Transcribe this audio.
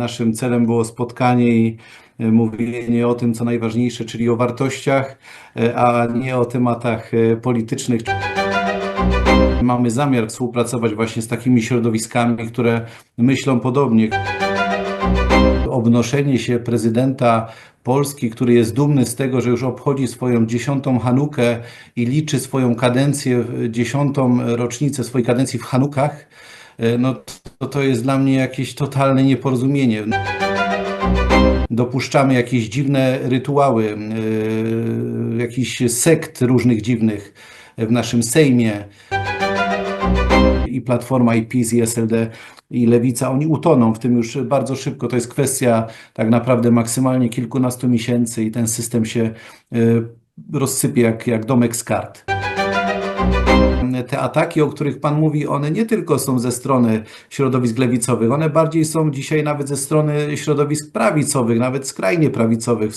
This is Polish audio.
Naszym celem było spotkanie i e, mówienie o tym, co najważniejsze, czyli o wartościach, e, a nie o tematach e, politycznych. Mamy zamiar współpracować właśnie z takimi środowiskami, które myślą podobnie. Obnoszenie się prezydenta Polski, który jest dumny z tego, że już obchodzi swoją dziesiątą Hanukę i liczy swoją kadencję, dziesiątą rocznicę swojej kadencji w Hanukach, no to, to jest dla mnie jakieś totalne nieporozumienie. Dopuszczamy jakieś dziwne rytuały, yy, jakiś sekt różnych dziwnych w naszym Sejmie. I Platforma, i PiS, i SLD, i Lewica, oni utoną w tym już bardzo szybko. To jest kwestia tak naprawdę maksymalnie kilkunastu miesięcy i ten system się yy, rozsypie jak, jak domek z kart te ataki, o których Pan mówi, one nie tylko są ze strony środowisk lewicowych, one bardziej są dzisiaj nawet ze strony środowisk prawicowych, nawet skrajnie prawicowych.